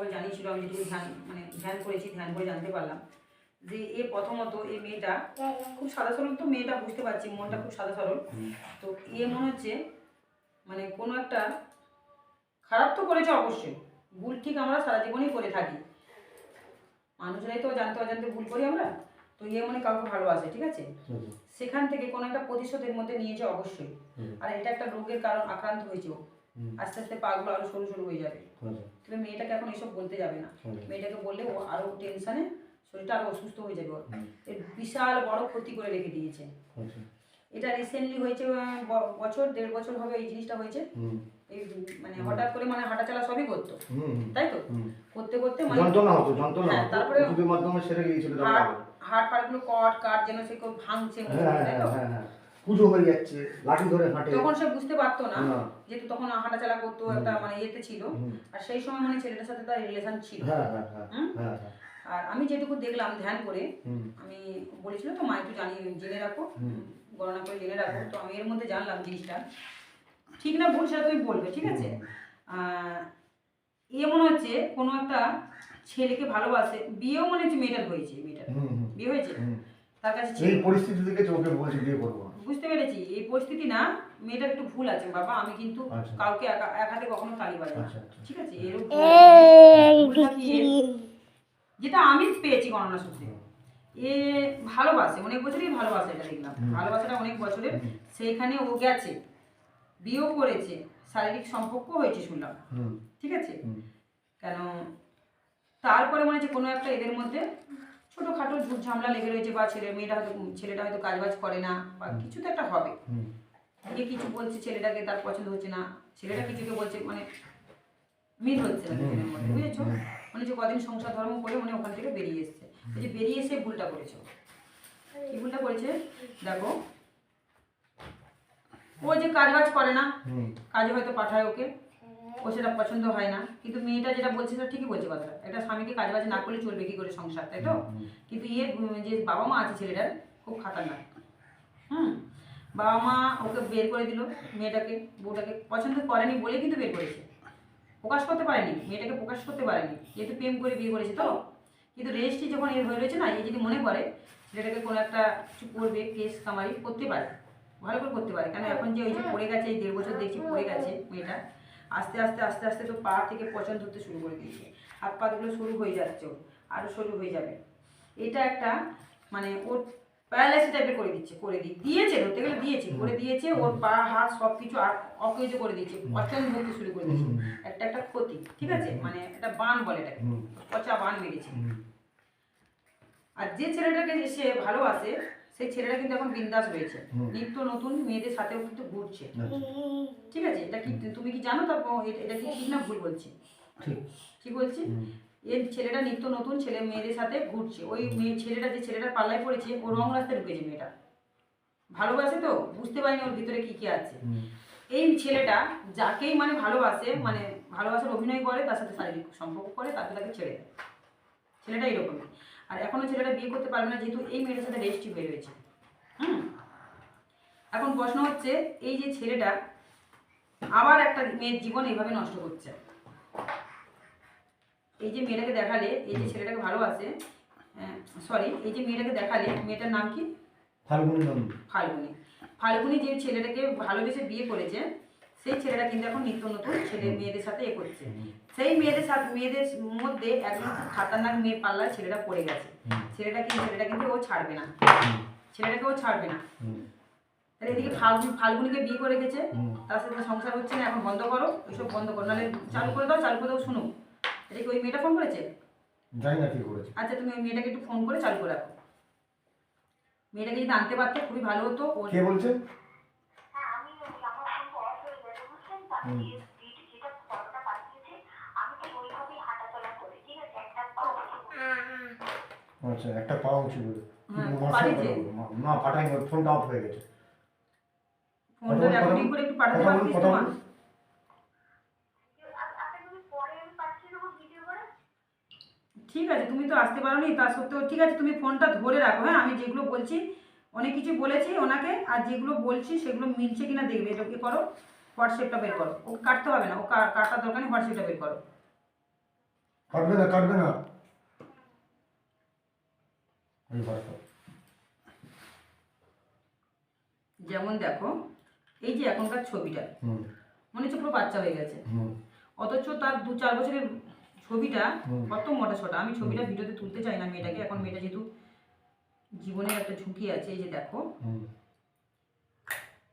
আমাকে জানিয়েছিল আমি যেটুকু ধ্যান মানে ধ্যান করেছি ধ্যান করে জানতে পারলাম যে এ প্রথমত এই মেয়েটা খুব সাদা সরল তো মেয়েটা বুঝতে পারছি মনটা খুব সাদা সরল। তো এ মনে হচ্ছে মানে কোনো একটা খারাপ তো করেছে অবশ্যই ভুল ঠিক আমরা সারা জীবনই করে থাকি। মানুষরাই তো জানতে অজান্তে ভুল করি আমরা তো ইয়ে মনে কাউকে ভালোবাসে ঠিক আছে? সেখান থেকে কোনো একটা প্রতিশোধের মধ্যে নিয়েছে অবশ্যই। আর এটা একটা রোগের কারণ আক্রান্ত হয়েছে আস্তে আস্তে পাগুলো আরও সরু সরু হয়ে যাবে। তবে মেয়েটাকে এখন এসব বলতে যাবে না। মেয়েটাকে বললে ও আরও টেনশনে শরীরটা আরও অসুস্থ হয়ে যাবে ওর। বিশাল বড় ক্ষতি করে রেখে দিয়েছে। এটা রিসেন্টলি হয়েছে বছর দেড় বছর হবে এই জিনিসটা হয়েছে। এই মানে হঠাৎ করে মানে হাঁটা চলা সবই করতো। তাই তো? করতে করতে মানে যন্ত্রণা হতো যন্ত্রণা হ্যাঁ, তারপরে- মাধ্যমে সেরে গিয়েছিল তারপরে হাড় হাড় ফাড়গুলো কট কাট যেন সে কেউ ভাঙছে। তাই তো? হ্যাঁ হ্যাঁ। পুজো হয়ে যাচ্ছে লাঠি ধরে হাঁটে। তখন সে বুঝতে পারতো না। যেহেতু তখন হাঁটাচলা করতো একটা মানে ইয়েতে ছিল। আর সেই সময় মানে ছেলেটার সাথে তার রিলেশন ছিল। হ্যাঁ হ্যাঁ হ্যাঁ আর আমি যেটুকু দেখলাম ধ্যান করে আমি বলেছিল তো মা একটু জানি জেনে রাখো। গণনা করে জেনে রাখো। তো আমি এর মধ্যে জানলাম জিনিসটা। ঠিক না ভুল সেটা তুমি বলবে ঠিক আছে? আহ, এ মনে হচ্ছে কোনো একটা ছেলেকে ভালোবাসে বিয়েও মনে হচ্ছে মেয়েটার হয়েছে মেয়েটার। বিয়ে হয়েছে? তার কাছে এই পরিস্থিতি থেকে ওকে বলছে বিয়ে করব। বুঝতে পেরেছি এই পরিস্থিতি না মেয়েটার একটু ভুল আছে বাবা আমি কিন্তু আচ্ছা। কাউকে একা- এক হাতে কখনো তালি বাজাই না। আচ্ছা আচ্ছা। ঠিক আছে এরকম? যেটা আমি পেয়েছি গণনা সূত্রে। এ ভালোবাসে অনেক বছরই ভালোবাসে এটা দেখলাম। ভালোবাসাটা অনেক বছরের সেইখানে ও গেছে বিয়েও করেছে শারীরিক সম্পর্ক হয়েছে শুনলাম। ঠিক আছে? কেন? তারপরে মনে হচ্ছে কোনো একটা এদের মধ্যে ছোটোখাটো ঝামেলা লেগে রয়েছে বা ছেলে মেয়েটা হয়তো ছেলেটা হয়তো কাজবাজ করে না বা কিছু তো একটা হবে। যে কিছু বলছে ছেলেটাকে তার পছন্দ হচ্ছে না ছেলেটা কিছুকে বলছে মানে মিল হচ্ছে না বুঝেছ? মানে যে কদিন সংসার ধর্ম করে মানে ওখান থেকে বেরিয়ে এসছে। এই যে বেরিয়ে এসে ভুলটা করেছ। কি ভুলটা করেছে? দেখো। ও যে কাজ বাজ করে না কাজে হয়তো পাঠায় ওকে। ও সেটা পছন্দ হয় না। কিন্তু মেয়েটা যেটা বলছে সেটা ঠিকই বলছে কথাটা। একটা স্বামীকে কাজ বাজ না করলে চলবে কি করে সংসার তাই তো? কিন্তু ইয়ে যে বাবা মা আছে ছেলেটার খুব খাতারনাক। হুম? বাবা মা ওকে বের করে দিল মেয়েটাকে বউটাকে। পছন্দ করেনি বলে কিন্তু বের করেছে। প্রকাশ করতে পারেনি মেয়েটাকে প্রকাশ করতে পারেনি। যেহেতু প্রেম করে বিয়ে করেছে তো। কিন্তু রেজিস্ট্রি যখন এর হয়ে রয়েছে না এই যদি মনে করে ছেলেটাকে কোনো একটা কিছু করবে কেস কামারি করতে পারে। ভালো করে করতে পারে। কারণ এখন যে ওই যে পড়ে গেছে এই দেড় বছর দেখছি পড়ে গেছে মেয়েটা। আস্তে আস্তে আস্তে আস্তে তো পা থেকে পচন ধরতে শুরু করে দিয়েছে। হাত পাগুলো শুরু হয়ে যাচ্ছে ওর আরও শুরু হয়ে যাবে। এটা একটা মানে ওর প্যারালাইসিস টাইপের করে দিচ্ছে করে দি দিয়েছে ধরতে গেলে দিয়েছে করে দিয়েছে ওর পা হাত সব কিছু আর অকেজ করে দিয়েছে পচন ধরতে শুরু করে দিয়েছে। একটা একটা ক্ষতি ঠিক আছে? মানে একটা বান বলে এটাকে। পচা বান মেরেছে আর যে ছেলেটাকে সে ভালোবাসে সেই ছেলেটা কিন্তু এখন বিন্দাস রয়েছে। নিত্য নতুন মেয়েদের সাথেও কিন্তু ঘুরছে। আচ্ছা, ঠিক আছে? এটা কি তুমি কি জানো তারপর এটা- কি ঠিক না ভুল বলছি? ঠিক। ঠিক বলছি? এর ছেলেটা নিত্য নতুন ছেলে মেয়েদের সাথে ঘুরছে। ওই মেয়ে ছেলেটা যে ছেলেটার পাল্লায় পড়েছে ও রং রাস্তায় ঢুকেছে মেয়েটা। ভালোবাসে তো? বুঝতে পারিনি ওর ভিতরে কি কি আছে। এই ছেলেটা যাকেই মানে ভালোবাসে মানে ভালোবাসার অভিনয় করে তার সাথে শারীরিক সম্পর্ক করে তাকে তাকে ছেড়ে দেয়। ছেলেটা এরকমই। আর এখনও ছেলেটা বিয়ে করতে পারবে না যেহেতু এই মেয়েটার সাথে রেজিস্ট্রি হয়ে রয়েছে। হুম? এখন প্রশ্ন হচ্ছে এই যে ছেলেটা আবার একটা মেয়ের জীবন এইভাবে নষ্ট করছে। এই যে মেয়েটাকে দেখালে এই যে ছেলেটাকে ভালোবাসে সরি এই যে মেয়েটাকে দেখালে মেয়েটার নাম কি? ফাল্গুনী ফাল্গুনি। ফাল্গুনি যে ছেলেটাকে ভালোবেসে বিয়ে করেছে সেই ছেলেটা কিন্তু এখন নিত্য নতুন ছেলে মেয়েদের সাথে এ করছে। সেই মেয়েদের সাথে মেয়েদের মধ্যে একজন খুব খাতারনাক মেয়ে পাল্লায় ছেলেটা পড়ে গেছে। ছেলেটা কিন্তু ছেলেটা কিন্তু ও ছাড়বে না। ছেলেটাকে ও ছাড়বে না। তাহলে এদিকে ফাল্গুন ফাল্গুনিকে বিয়ে করে রেখেছে। তার সাথে সংসার হচ্ছে না এখন বন্ধ করো ওইসব বন্ধ করো। নাহলে চালু করে দাও চালু করে দাও শুনো এটা কি ওই মেয়েটা ফোন করেছে? জানি না কি করেছে। আচ্ছা তুমি ওই মেয়েটাকে একটু ফোন করে চালু করে রাখো। মেয়েটাকে যদি আনতে পারতে খুবই ভালো হতো। কে বলছে হ্যাঁ আমি ওই আমার ফোন অফ হয়ে গেছে বুঝছেন তো আমি যে ভিডিও যেটা ফটোটা পাঠিয়েছি আমি ঠিক ওইভাবেই হাঁটাচলা করি ঠিক একটা পা আচ্ছা একটা উচিত বলে হ্যাঁ। করে না পাঠাইনি ওর ফোনটা অফ হয়ে গেছে। ফোনটা রেকর্ডিং করে একটু পাঠাতে পারতিস কথা তোমার আমি পরে আমি পাঠিয়ে দেবো ভিডিও করে ঠিক আছে তুমি তো আসতে পারোনি তা সত্ত্বেও ঠিক আছে তুমি ফোনটা ধরে রাখো। হ্যাঁ আমি যেগুলো বলছি অনেক কিছু বলেছি ওনাকে আর যেগুলো বলছি সেগুলো মিলছে কিনা দেখবে এটাকে করো। হোয়াটসঅ্যাপটা বের করো। ওকে কাটতে হবে না ও কাটার দরকার নেই হোয়াটসঅ্যাপটা বের করো। কাটবে না কাটবে না। যেমন দেখো এই যে এখনকার ছবিটা মনে হচ্ছে পুরো বাচ্চা হয়ে গেছে। অথচ তার দু চার বছরের ছবিটা কত মোটা সোটা আমি ছবিটা ভিডিওতে তুলতে চাই না মেয়েটাকে এখন মেয়েটা যেহেতু জীবনের একটা ঝুঁকি আছে এই যে দেখো।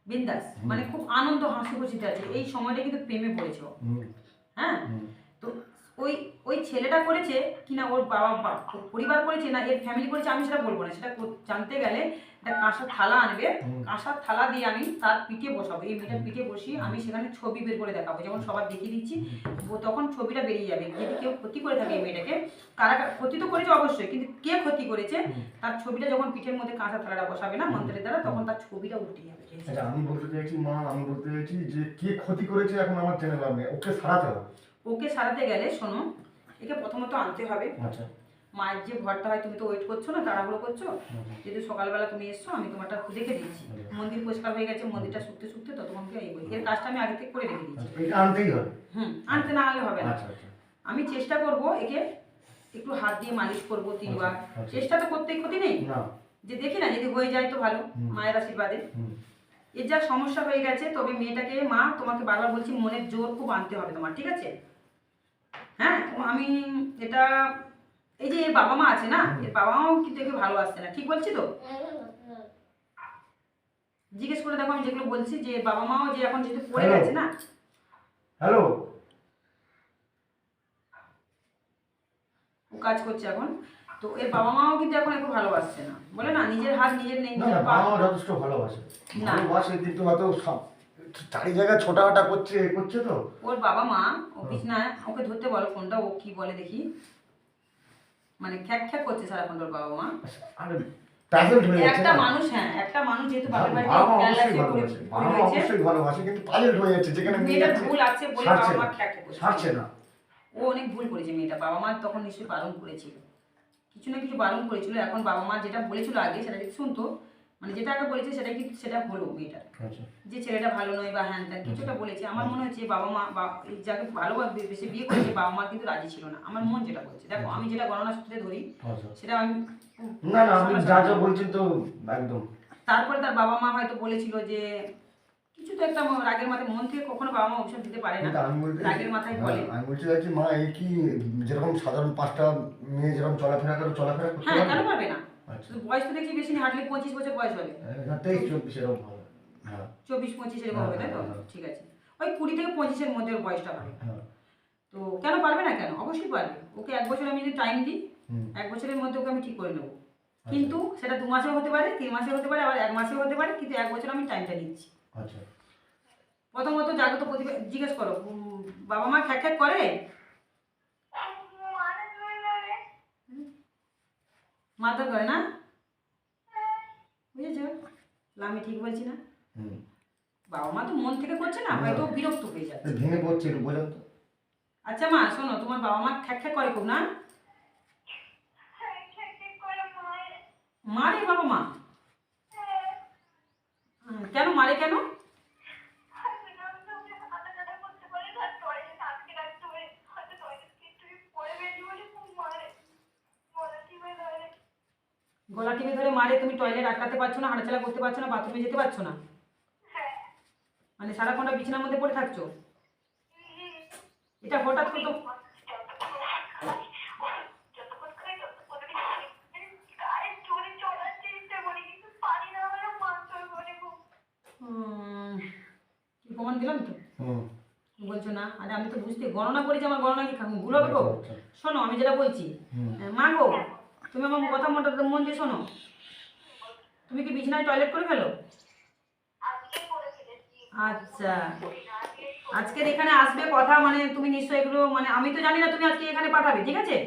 বিন্দাস মানে খুব আনন্দ হাসি খুশিতে আছে এই সময়টা কিন্তু প্রেমে পড়েছ হ্যাঁ? তো ওই ওই ছেলেটা করেছে কিনা ওর বাবা পরিবার করেছে না এর ফ্যামিলি করেছে আমি সেটা বলব না সেটা জানতে গেলে একটা কাঁসার থালা আনবে কাঁসার থালা দিয়ে আমি তার পিঠে বসাবো এই মেয়েটার পিঠে বসিয়ে আমি সেখানে ছবি বের করে দেখাবো যেমন সবার দেখিয়ে দিচ্ছি তখন ছবিটা বেরিয়ে যাবে যদি কেউ ক্ষতি করে থাকে এই মেয়েটাকে কারা ক্ষতি তো করেছে অবশ্যই কিন্তু কে ক্ষতি করেছে তার ছবিটা যখন পিঠের মধ্যে কাঁচা থালাটা বসাবে না মন্ত্রের দ্বারা তখন তার ছবিটা উঠে যাবে আচ্ছা আমি বলতে চাইছি মা আমি বলতে চাইছি যে কে ক্ষতি করেছে এখন আমার জেনে লাভ নেই ওকে সারাতে হবে। ওকে সারাতে গেলে শোনো একে প্রথমত আনতে হবে। আচ্ছা। মায়ের যে ঘরটা হয় তুমি তো ওয়েট করছ না তাড়াহুড়ো করছ? হুম। যেহেতু সকালবেলা তুমি এসছো আমি তোমারটা দেখে দিচ্ছি মন্দির পরিষ্কার হয়ে গেছে মন্দিরটা শুকতে শুকতে ততক্ষণকে এই বই। এর কাজটা আমি আগে থেকে করে রেখে আচ্ছা, আনতেই হবে? হুম আনতে না আনলে হবে না। আচ্ছা আচ্ছা। আমি চেষ্টা করব একে একটু হাত দিয়ে মালিশ করব তিনবার। আচ্ছা, আচ্ছা। চেষ্টা তো করতে ক্ষতি নেই। যে দেখি না যদি হয়ে যায় তো ভালো মায়ের আশীর্বাদে। এর যা সমস্যা হয়ে গেছে তবে মেয়েটাকে মা তোমাকে বারবার বলছি মনের জোর খুব আনতে হবে তোমার ঠিক আছে? তো আমি এটা এই যে এর বাবা মা আছে না এর বাবা মাও কিন্তু একে ভালোবাসছে না ঠিক বলছি তো? জিজ্ঞেস করে দেখো আমি যেগুলো বলছি যে বাবা মাও যে এখন যেহেতু পড়ে গেছে না। হ্যালো ও কাজ করছে এখন। তো এর বাবা মাও কিন্তু এখন একটু ভালোবাসছে না। বলে না নিজের হাত নিজের নেই নিজের পা। বাবা মা যথেষ্ট ভালোবাসে। না। ভালোবাসে কিন্তু হয়তো সব চারি জায়গায় ছোটাহাটা করছে এ করছে তো। ওর বাবা মা ও বিছনায় ওকে ধরতে বলো ফোনটা ও কি বলে দেখি। মানে খ্যাক খ্যাক করছে সারাক্ষণ ওর বাবা মা। আরে প্যাজেন্ট হয়ে যাচ্ছে একটা মানুষ হ্যাঁ একটা মানুষ যেহেতু বাপের বাড়ি বাবা মা প্যারালাইসিস অবশ্যই করে ভালোবাসে বাবা অবশ্যই ভালোবাসে কিন্তু প্যাজেন্ট হয়ে যাচ্ছে যেখানে মেয়ে ভুল আছে বলে বাবা মা খ্যাক খ্যাক করছে। ছাড়ছে না। ও অনেক ভুল করেছে মেয়েটা বাবা মা তখন নিশ্চয়ই বারণ করেছিল। কিছু না কিছু বারণ করেছিল এখন বাবা মা যেটা বলেছিল আগে সেটা যদি শুনতো মানে যেটা আগে বলেছে সেটা কিন্তু সেটা হলো মেয়েটার। আচ্ছা। যে ছেলেটা ভালো নয় বা হ্যান ত্যান কিছুটা বলেছে। আমার মনে হচ্ছে বাবা মা বা যাকে ভালো বেশি বিয়ে করেছে বাবা মা কিন্তু রাজি ছিল না। আমার মন যেটা বলছে। দেখো আমি যেটা গণনা সূত্রে ধরি আচ্ছা। সেটা আমি না না আপনি যা যা বলছেন তো একদম। তারপরে তার বাবা মা হয়তো বলেছিল যে কিছু তো একটা রাগের মাথায় মন থেকে কখনো বাবা মা অভিশাপ দিতে পারে না। রাগের মাথায় বলে। হ্যাঁ, আমি বলতে চাইছি মা এই কি যেরকম সাধারণ পাঁচটা মেয়ে যেরকম চলাফেরা করে চলাফেরা করতে হ্যাঁ পারবে? না? আচ্ছা বয়স তো দেখছি বেশি নেই হার্ডলি পঁচিশ বছর বয়স হবে। না তেইশ চব্বিশ এরকম হবে। হ্যাঁ চব্বিশ পঁচিশ এরকম হবে তাই তো? হ্যাঁ, হ্যাঁ। ঠিক আছে। ওই কুড়ি থেকে পঁচিশের মধ্যে ওর বয়সটা হবে। হ্যাঁ। তো কেন পারবে না কেন? অবশ্যই পারবে। ওকে এক বছর আমি যদি টাইম দিই এক বছরের মধ্যে ওকে আমি ঠিক করে নেব। কিন্তু সেটা দু মাসেও হতে পারে তিন মাসেও হতে পারে আবার এক মাসেও হতে পারে কিন্তু এক বছর আমি টাইমটা নিচ্ছি আচ্ছা। প্রথমত জাগ্রত প্রতিভা জিজ্ঞেস করো বাবা মা খ্যাক খ্যাক করে মানে তুমি মানে মারধর করে না? বুঝেছ? আমি ঠিক বলছি না? বাবা মা তো মন থেকে করছে না হয়তো বিরক্ত হয়ে যাচ্ছে। ভেঙে পড়ছে একটু তো। আচ্ছা মা শোনো তোমার বাবা মা খ্যাক খ্যাক করে খুব না? হ্যাঁ, মারে বাবা মা হুম, কেন মারে কেন গলা টিপে ধরে মারে তুমি টয়লেট আটকাতে পারছ না হাঁটাচলা করতে পারছ না বাথরুমে যেতে পারছ না? মানে সারাক্ষণটা বিছানার মধ্যে পড়ে থাকছো? এটা হঠাৎ করে তো প্রমাণ দিলাম তো? বলছো না? আরে আমি তো বুঝতে গণনা করেছি আমার গণনা কি ভুল হবে গো। আচ্ছা, শোনো আমি যেটা বলছি মা গো তুমি আমার কথা মনটা মন দিয়ে শোনো। তুমি কি বিছানায় টয়লেট করে ফেলো? আচ্ছা। আজকের এখানে আসবে কথা মানে তুমি নিশ্চয়ই এগুলো মানে আমি তো জানি না তুমি আজকে এখানে পাঠাবে ঠিক আছে?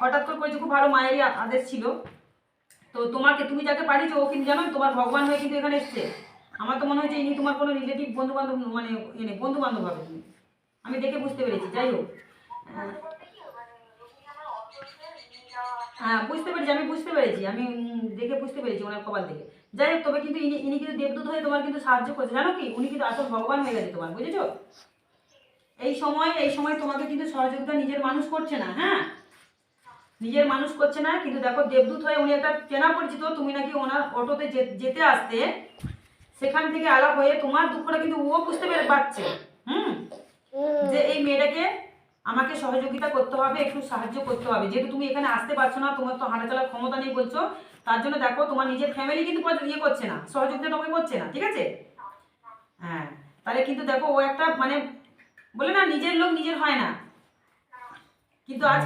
হঠাৎ করে করেছ খুব ভালো মায়েরই আদেশ ছিল। তো তোমাকে তুমি যাকে পাঠিয়েছো ও কিন্তু জানো তোমার ভগবান হয়ে কিন্তু এখানে এসছে। আমার তো মনে হচ্ছে ইনি তোমার কোনো রিলেটিভ বন্ধু বান্ধব মানে এনে বন্ধু বান্ধব হবে তুমি। আমি দেখে বুঝতে পেরেছি যাই হোক। হ্যাঁ বুঝতে পেরেছি, আমি বুঝতে পেরেছি, আমি দেখে বুঝতে পেরেছি ওনার কপাল থেকে। যাই হোক, তবে কিন্তু ইনি ইনি কিন্তু দেবদূত হয়ে তোমার কিন্তু সাহায্য করছে। জানো কি? উনি কিন্তু আসল ভগবান হয়ে গেছে তোমার, বুঝেছ? এই সময় এই সময় তোমাকে কিন্তু সহযোগিতা নিজের মানুষ করছে না হ্যাঁ? নিজের মানুষ করছে না, কিন্তু দেখো দেবদূত হয়ে উনি একটা চেনা পরিচিত, তুমি নাকি ওনার অটোতে যেতে আসতে, সেখান থেকে আলাপ হয়ে তোমার দুঃখটা কিন্তু ও বুঝতে পেরে পারছে, হুম? যে এই মেয়েটাকে আমাকে সহযোগিতা করতে হবে, একটু সাহায্য করতে হবে। যেহেতু তুমি এখানে আসতে পারছ না, তোমার তো হাঁটা চলার ক্ষমতা নেই বলছো, তার জন্য দেখো তোমার নিজের ফ্যামিলি কিন্তু ইয়ে করছে না, সহযোগিতা তোমাকে করছে না, ঠিক আছে? হ্যাঁ তাহলে কিন্তু দেখো ও একটা মানে বলে না, নিজের লোক নিজের হয় না। কিন্তু আজ